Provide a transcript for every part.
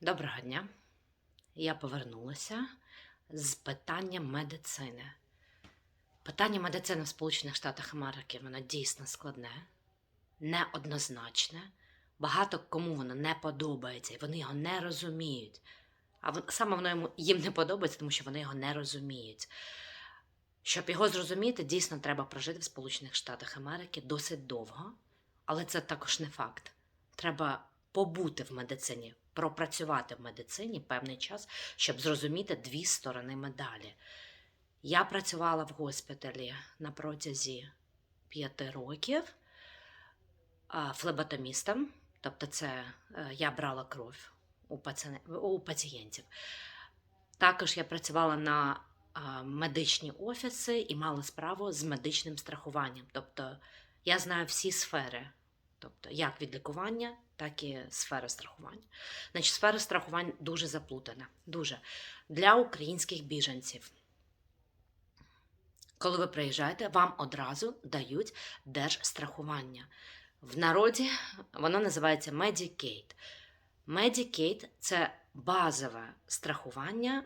Доброго дня. Я повернулася з питанням медицини. Питання медицини в Сполучених Штатах Америки воно дійсно складне, неоднозначне. Багато кому воно не подобається, і вони його не розуміють. А саме воно їм не подобається, тому що вони його не розуміють. Щоб його зрозуміти, дійсно треба прожити в Сполучених Штатах Америки досить довго, але це також не факт. Треба побути в медицині, пропрацювати в медицині певний час, щоб зрозуміти дві сторони медалі. Я працювала в госпіталі на протязі п'яти років флеботомістом, тобто це е, я брала кров у, пацієнтів. Також я працювала на медичні офіси і мала справу з медичним страхуванням. Тобто я знаю всі сфери, тобто як від лікування, так і сфера страхування. Значить, сфера страхувань дуже заплутана. Дуже. Для українських біженців. Коли ви приїжджаєте, вам одразу дають держстрахування. В народі воно називається Medicaid. Medicaid – це базове страхування,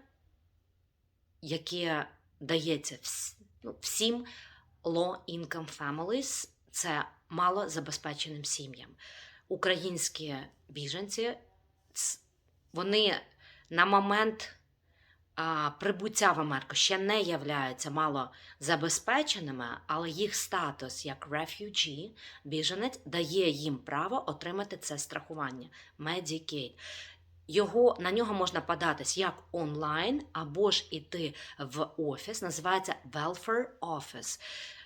яке дається ну, всім low-income families, це малозабезпеченим сім'ям. Українські біженці, вони на момент прибуття в Америку ще не являються малозабезпеченими, але їх статус як refugee, біженець, дає їм право отримати це страхування Medicaid. Його, на нього можна податись як онлайн, або ж іти в офіс, називається Welfare Office.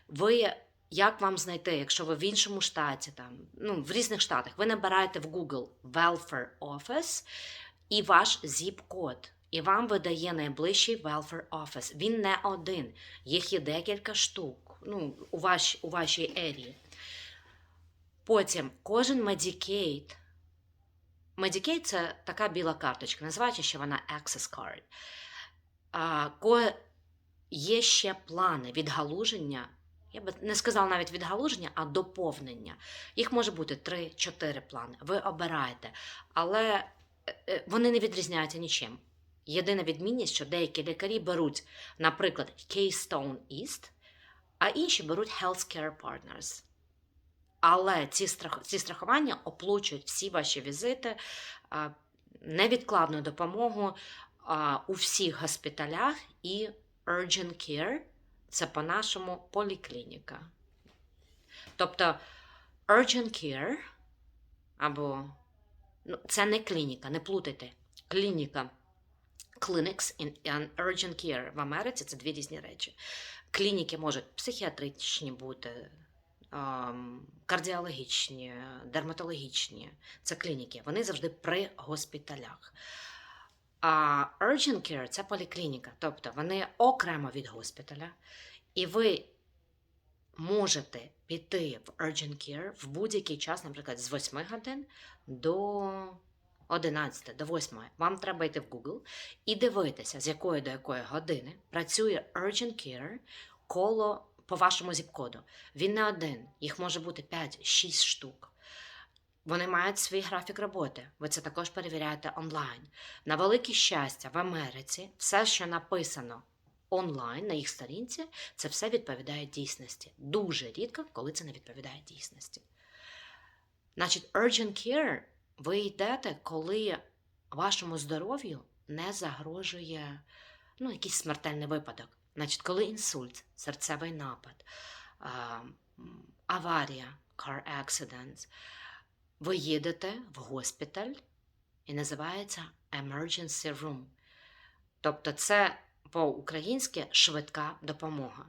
Ви як вам знайти, якщо ви в іншому штаті, там, ну, в різних штатах, ви набираєте в Google Welfare Office і ваш zip-код. І вам видає найближчий Welfare Office. Він не один, їх є декілька штук ну, у, ваш, у вашій ерії. Потім кожен Medicaid. Medicaid – це така біла карточка, називається, що вона Access Card. А. Є ще плани відгалуження я би не сказала навіть відгалуження, а доповнення. Їх може бути 3-4 плани. Ви обираєте, але е, е, вони не відрізняються нічим. Єдина відмінність, що деякі лікарі беруть, наприклад, Keystone East, а інші беруть Healthcare Partners. Але ці, страх... ці страхування оплачують всі ваші візити, невідкладну допомогу у всіх госпіталях і Urgent Care – це по-нашому поліклініка. Тобто urgent care або ну, це не клініка, не плутайте. Клініка. Clinics and urgent care в Америці це дві різні речі. Клініки можуть психіатричні бути, ем, кардіологічні, дерматологічні. Це клініки. Вони завжди при госпіталях. А urgent care – це поліклініка, тобто вони окремо від госпіталя, і ви можете піти в urgent care в будь-який час, наприклад, з 8 годин до 11, до 8. Вам треба йти в Google і дивитися, з якої до якої години працює urgent care коло по вашому зіп-коду. Він не один, їх може бути 5-6 штук. Вони мають свій графік роботи. Ви це також перевіряєте онлайн. На велике щастя, в Америці все, що написано онлайн на їх сторінці, це все відповідає дійсності. Дуже рідко, коли це не відповідає дійсності. Значить, urgent care ви йдете, коли вашому здоров'ю не загрожує ну, якийсь смертельний випадок. Значить, коли інсульт, серцевий напад, аварія, car accident, ви їдете в госпіталь і називається Emergency Room. Тобто, це по-українськи швидка допомога.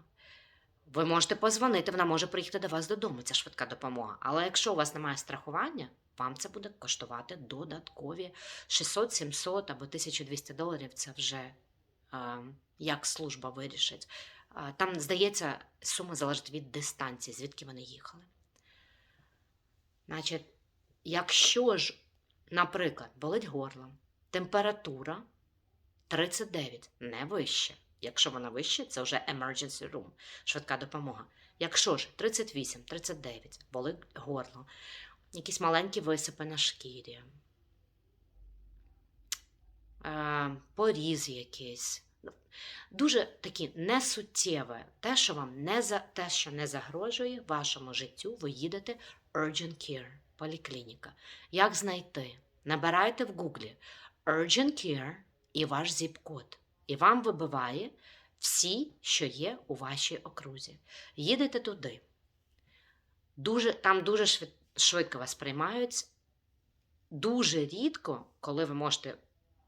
Ви можете позвонити, вона може приїхати до вас додому, ця швидка допомога. Але якщо у вас немає страхування, вам це буде коштувати додаткові 600, 700 або 1200 доларів. Це вже е, як служба вирішить. Е, там, здається, сума залежить від дистанції, звідки вони їхали. Значить, Якщо ж, наприклад, болить горло, температура 39, не вище. Якщо вона вище, це вже emergency room, швидка допомога. Якщо ж 38, 39, болить горло, якісь маленькі висипи на шкірі, е, поріз якийсь. Ну, Дуже такі несуттєве, те, що вам не за те, що не загрожує вашому життю, ви їдете Urgent Care, поліклініка. Як знайти? Набирайте в Гуглі Urgent Care і ваш зіп-код. І вам вибиває всі, що є у вашій окрузі. Їдете туди. Дуже, там дуже швид- швидко вас приймають. Дуже рідко, коли ви можете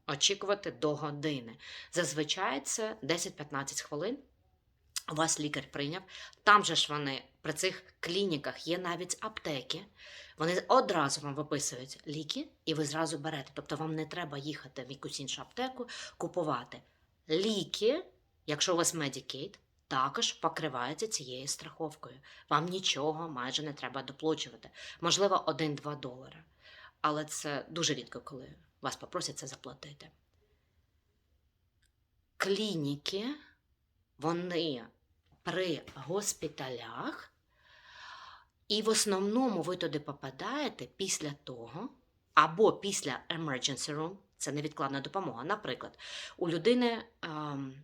очікувати до години. Зазвичай це 10-15 хвилин. Вас лікар прийняв. Там же ж вони при цих клініках є навіть аптеки. Вони одразу вам виписують ліки, і ви зразу берете. Тобто вам не треба їхати в якусь іншу аптеку, купувати. Ліки, якщо у вас Medicaid, також покриваються цією страховкою. Вам нічого майже не треба доплачувати. Можливо, 1-2 долари. Але це дуже рідко, коли вас попросять це заплатити. Клініки, вони при госпіталях, і в основному ви туди попадаєте після того, або після emergency room, це невідкладна допомога. Наприклад, у людини ем,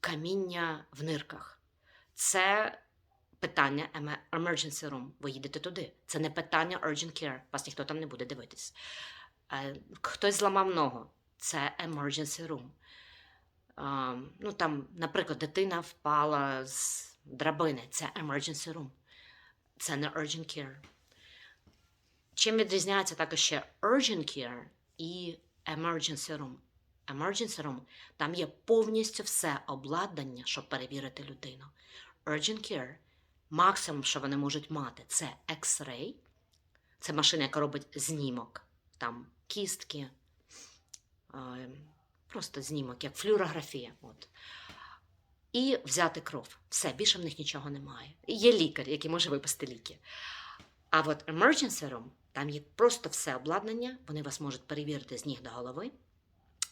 каміння в нирках. Це питання emergency room. Ви їдете туди. Це не питання urgent care. Вас ніхто там не буде дивитись. Е, Хтось зламав ногу. Це emergency room. Ну, там, наприклад, дитина впала з драбини. Це emergency room. Це не urgent care. Чим відрізняється також ще urgent care і emergency room? Emergency room там є повністю все обладнання, щоб перевірити людину. Urgent care максимум, що вони можуть мати, це X-ray. Це машина, яка робить знімок. Там кістки, просто знімок, як флюорографія. От. І взяти кров. Все, більше в них нічого немає. Є лікар, який може виписати ліки. А от emergency room, там є просто все обладнання, вони вас можуть перевірити з ніг до голови.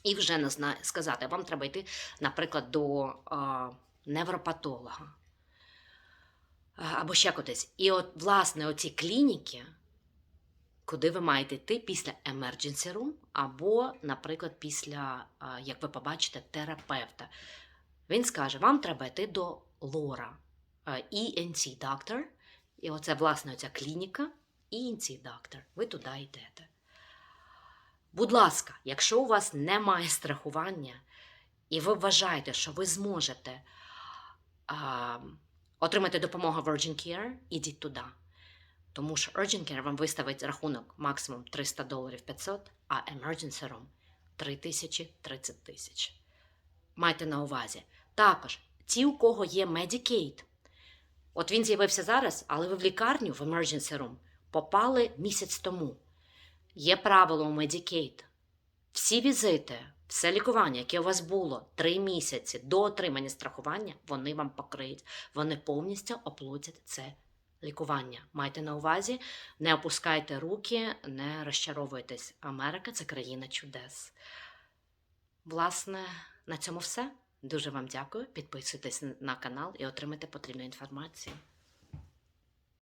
І вже не знаю, сказати, вам треба йти, наприклад, до а, невропатолога або ще кудись. І от, власне, оці клініки, куди ви маєте йти після emergency room, або, наприклад, після, як ви побачите, терапевта. Він скаже, вам треба йти до лора, ENT доктор. І оце, власне, оця клініка, ENT доктор. Ви туди йдете. Будь ласка, якщо у вас немає страхування, і ви вважаєте, що ви зможете а, отримати допомогу Urgent Care, ідіть туди. Тому що Urgent Care вам виставить рахунок максимум 300 доларів 500, а Emergency Room 3 тисячі 30 тисяч. Майте на увазі. Також ті, у кого є Medicaid, от він з'явився зараз, але ви в лікарню в Emergency Room попали місяць тому. Є правило у Medicaid. Всі візити, все лікування, яке у вас було три місяці до отримання страхування, вони вам покриють. Вони повністю оплатять це лікування. Майте на увазі, не опускайте руки, не розчаровуйтесь. Америка це країна чудес. Власне, на цьому все. Дуже вам дякую. Підписуйтесь на канал і отримайте потрібну інформацію.